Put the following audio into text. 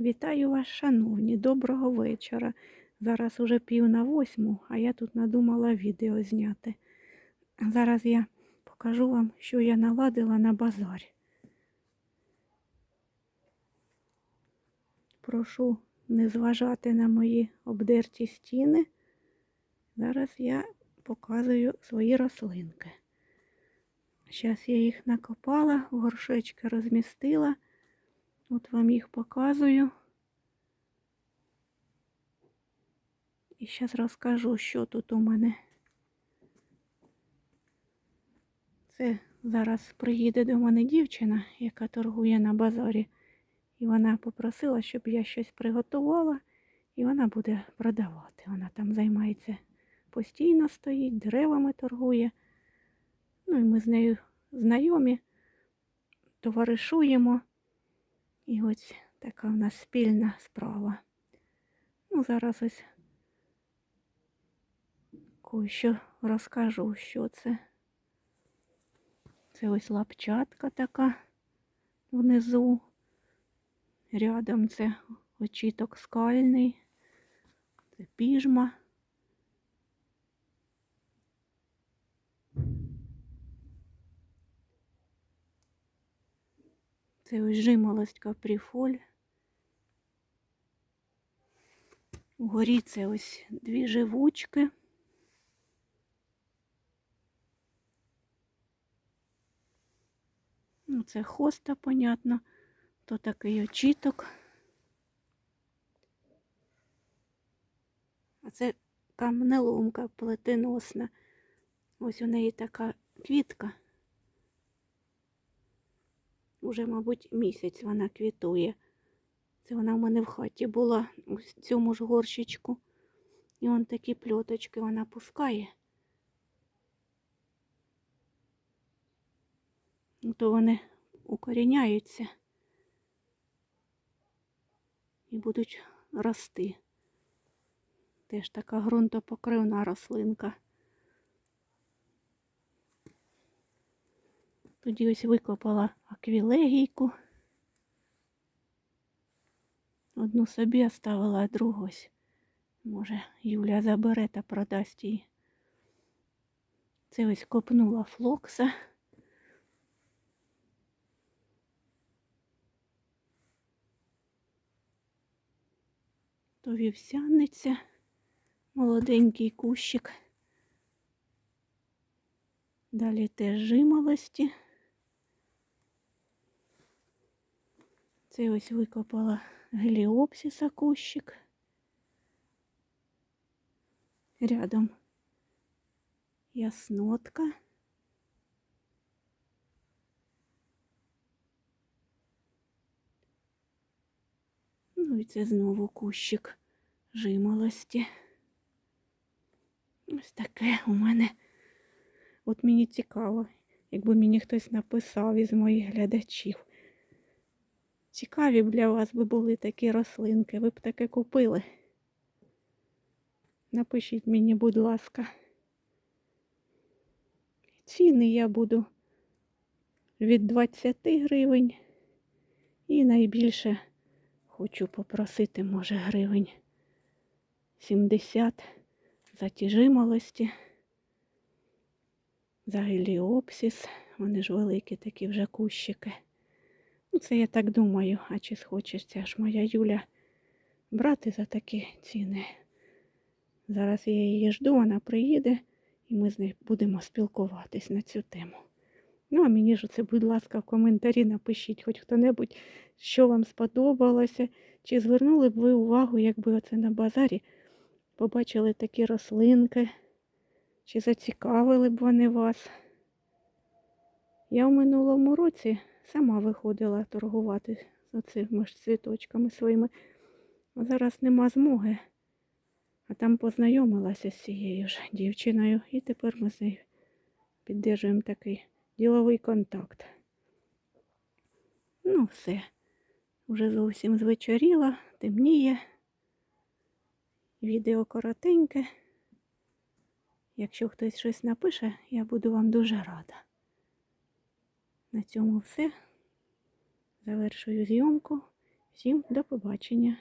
Вітаю вас, шановні, доброго вечора. Зараз уже пів на восьму, а я тут надумала відео зняти. Зараз я покажу вам, що я наладила на базарі. Прошу не зважати на мої обдерті стіни. Зараз я показую свої рослинки. Зараз я їх накопала, горшечки розмістила. От вам їх показую. І зараз розкажу, що тут у мене. Це зараз приїде до мене дівчина, яка торгує на базарі. І вона попросила, щоб я щось приготувала, і вона буде продавати. Вона там займається постійно стоїть, деревами торгує. Ну і ми з нею знайомі, товаришуємо. І ось така в нас спільна справа. Ну, зараз ось кое-що розкажу, що це. Це ось лапчатка така внизу. Рядом це очіток скальний, це піжма. Це ось жимолость капріфоль. Вгорі це ось дві живучки. Ну, це хоста, понятно, то такий очіток. А це камнеломка плетеносна. Ось у неї така квітка. Уже, мабуть, місяць вона квітує. Це вона в мене в хаті була у цьому ж горщичку. І вон такі пльоточки вона пускає. Ну, То вони укоріняються і будуть рости. Теж така ґрунтопокривна рослинка. Тоді ось викопала аквілегійку. Одну собі оставила, а другу ось. Може, Юля забере та продасть її. Це ось копнула флокса. То вівсяниця, молоденький кущик. Далі теж жимолості. Це ось викопала геліопсиса кущик. Рядом яснотка. Ну і це знову кущик жимолості. Ось таке у мене. От мені цікаво, якби мені хтось написав із моїх глядачів. Цікаві для вас би були такі рослинки, ви б таке купили. Напишіть мені, будь ласка. Ціни я буду від 20 гривень і найбільше хочу попросити, може, гривень 70 за ті жимолості, за. Вони ж великі такі вже кущики. Ну, це я так думаю, а чи схочеться ж моя Юля брати за такі ціни. Зараз я її жду, вона приїде і ми з нею будемо спілкуватись на цю тему. Ну, а мені ж це, будь ласка, в коментарі напишіть хоч хто-небудь, що вам сподобалося, чи звернули б ви увагу, якби оце на базарі побачили такі рослинки, чи зацікавили б вони вас. Я в минулому році сама виходила торгувати з оцими ж цвіточками своїми. А зараз нема змоги. А там познайомилася з цією ж дівчиною. І тепер ми з нею піддержуємо такий діловий контакт. Ну, все. Вже зовсім звечоріла, темніє. Відео коротеньке. Якщо хтось щось напише, я буду вам дуже рада. На цьому все. Завершую зйомку. Всім до побачення!